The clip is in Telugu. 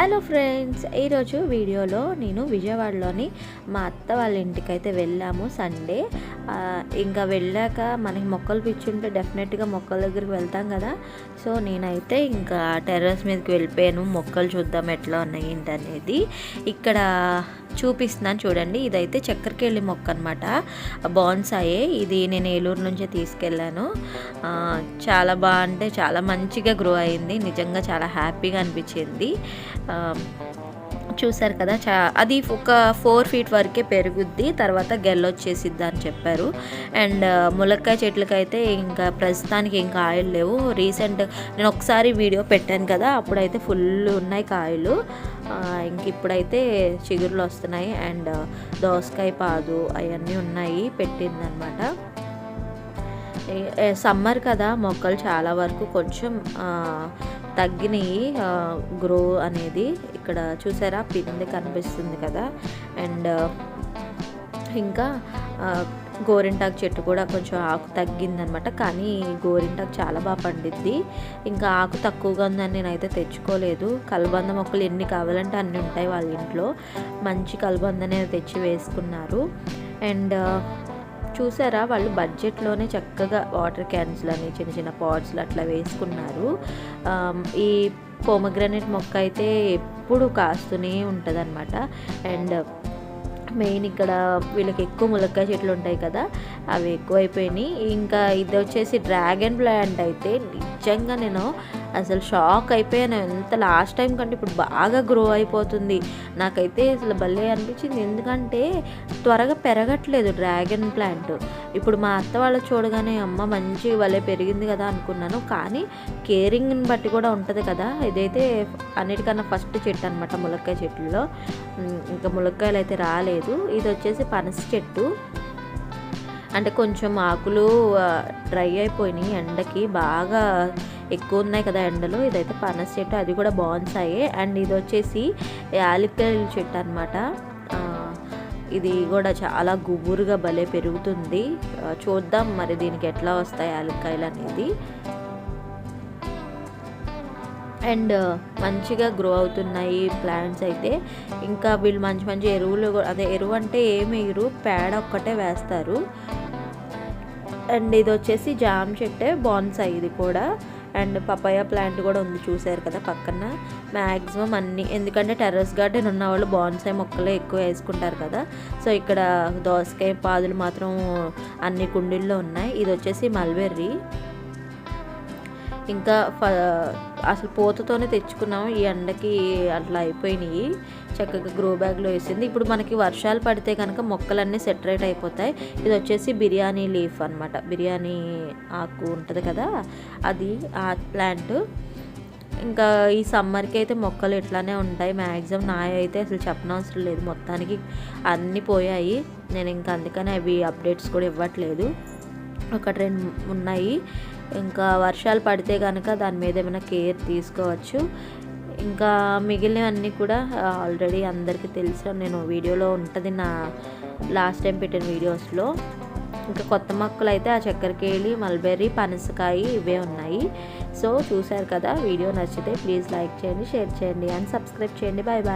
హలో ఫ్రెండ్స్ ఈరోజు వీడియోలో నేను విజయవాడలోని మా అత్త వాళ్ళ ఇంటికి అయితే వెళ్ళాము సండే ఇంకా వెళ్ళాక మనకి మొక్కలు పిచ్చుంటే డెఫినెట్గా మొక్కల దగ్గరికి వెళ్తాం కదా. సో నేనైతే ఇంకా టెర్రస్ మీదకి వెళ్ళిపోయాను. మొక్కలు చూద్దాం ఎట్లా ఉన్నాయి ఏంటనేది. అనేది ఇక్కడ చూపిస్తున్నాను చూడండి. ఇదైతే చక్కెరకేళి మొక్క అనమాట బాన్సాయే. ఇది నేను ఏలూరు నుంచే తీసుకెళ్ళాను. చాలా బాగా అంటే చాలా మంచిగా గ్రో అయింది. నిజంగా చాలా హ్యాపీగా అనిపించింది. చూశారు కదా చా అది ఒక ఫోర్ ఫీట్ వరకే పెరుగుద్ది తర్వాత గెల్లొచ్చేసిద్ది అని చెప్పారు. అండ్ ములక్కాయ చెట్లకైతే ఇంకా ప్రస్తుతానికి ఇంకా కాయలు లేవు. రీసెంట్ నేను ఒకసారి వీడియో పెట్టాను కదా అప్పుడైతే ఫుల్ ఉన్నాయి కాయలు. ఇంక ఇప్పుడైతే చిగురులు వస్తున్నాయి. అండ్ దోసకాయ పాదు అవన్నీ ఉన్నాయి పెట్టిందనమాట. సమ్మర్ కదా మొక్కలు చాలా వరకు కొంచెం తగ్గినాయి గ్రో అనేది. ఇక్కడ చూసారా పిండి కనిపిస్తుంది కదా. అండ్ ఇంకా గోరింటాకు చెట్టు కూడా కొంచెం ఆకు తగ్గిందనమాట. కానీ గోరింటాకు చాలా బాగా పండిద్ది. ఇంకా ఆకు తక్కువగా ఉందని నేనైతే తెచ్చుకోలేదు. కలబంద మొక్కలు ఎన్ని కావాలంటే అన్ని ఉంటాయి వాళ్ళ ఇంట్లో. మంచి కలబందని తెచ్చి వేసుకున్నారు. అండ్ చూసారా? వాళ్ళు బడ్జెట్లోనే చక్కగా వాటర్ క్యాన్స్లని చిన్న చిన్న పాట్స్లు అట్లా వేసుకున్నారు. ఈ పోమగ్రనేట్ మొక్క అయితే ఎప్పుడు కాస్తూనే ఉంటుంది అనమాట అండ్ మెయిన్ ఇక్కడ వీళ్ళకి ఎక్కువ ములక్కాయ చెట్లు ఉంటాయి కదా అవి ఎక్కువైపోయినాయి. ఇంకా ఇది వచ్చేసి డ్రాగన్ ప్లాంట్ అయితే నిజంగా నేను అసలు షాక్ అయిపోయాను ఎంత లాస్ట్ టైం కంటే ఇప్పుడు బాగా గ్రో అయిపోతుంది. నాకైతే అసలు భలే అనిపించింది. ఎందుకంటే త్వరగా పెరగట్లేదు డ్రాగన్ ప్లాంట్. ఇప్పుడు మా అత్త వాళ్ళు చూడగానే అమ్మ మంచి భలే పెరిగింది కదా అనుకున్నాను. కానీ కేరింగ్ని బట్టి కూడా ఉంటుంది కదా. ఇదైతే అన్నిటికన్నా ఫస్ట్ చెట్టు అనమాట ములక్కాయ చెట్లలో ఇంకా ములక్కాయలు అయితే రాలేదు. ఇది వచ్చేసి పనస చెట్టు. అంటే కొంచెం ఆకులు డ్రై అయిపోయినాయి ఎండకి. బాగా ఎక్కువ ఉన్నాయి కదా ఎండలు. ఇదైతే పనస చెట్టు అది కూడా బాన్సాయే అండ్ ఇది వచ్చేసి యాలక్కాయల చెట్టు అనమాట ఇది కూడా చాలా గుబురుగా భలే పెరుగుతుంది. చూద్దాం మరి దీనికి ఎట్లా వస్తాయి యాలక్కాయలు అనేది. అండ్ మంచిగా గ్రో అవుతున్నాయి ప్లాంట్స్ అయితే. ఇంకా వీళ్ళు మంచి మంచి ఎరువులు అదే ఎరువు అంటే ఏమి ఎరువు పేడ ఒక్కటే వేస్తారు. అండ్ ఇది వచ్చేసి జామ్ చెట్టే బాన్సాయి ఇది కూడా. అండ్ పపాయ ప్లాంట్ కూడా ఉంది చూసారు కదా పక్కన. మ్యాక్సిమం అన్ని ఎందుకంటే టెర్రస్ గార్డెన్ ఉన్న వాళ్ళు బాన్సాయి మొక్కలే ఎక్కువ వేసుకుంటారు కదా. సో ఇక్కడ దోసకాయ పాదులు మాత్రం అన్ని కుండీల్లో ఉన్నాయి. ఇది వచ్చేసి మల్బెర్రీ. ఇంకా ఫ- అసలు పూతతోనే తెచ్చుకున్నాం. ఈ ఎండకి అట్లా అయిపోయినాయి. చక్కగా గ్రో బ్యాగ్లో వేసింది. ఇప్పుడు మనకి వర్షాలు పడితే కనుక మొక్కలన్నీ సెటరేట్ అయిపోతాయి. ఇది వచ్చేసి బిర్యానీ లీఫ్ అన్నమాట. బిర్యానీ ఆకు ఉంటుంది కదా అది ఆ ప్లాంట్. ఇంకా ఈ సమ్మర్కి అయితే మొక్కలు ఇట్లానే ఉంటాయి. మ్యాక్సిమం నా అయితే అసలు చెప్పనవసరం లేదు. మొత్తానికి అన్నీ పోయాయి. నేను ఇంకా అందుకని అవి అప్డేట్స్ కూడా ఇవ్వట్లేదు. ఒకటి రెండు ఉన్నాయి. ఇంకా వర్షాలు పడితే కనుక దాని మీద ఏమైనా కేర్ తీసుకోవచ్చు. ఇంకా మిగిలినవన్నీ కూడా ఆల్రెడీ అందరికీ తెలుసు నేను వీడియోలో ఉంటుంది నా లాస్ట్ టైం పెట్టిన వీడియోస్లో. ఇంకా కొత్త మొక్కలు అయితే ఆ చక్కెరకేళి మల్బెర్రీ పనసకాయ ఇవే ఉన్నాయి. సో చూశారు కదా వీడియో నచ్చితే ప్లీజ్ లైక్ చేయండి షేర్ చేయండి అండ్ సబ్స్క్రైబ్ చేయండి. Bye bye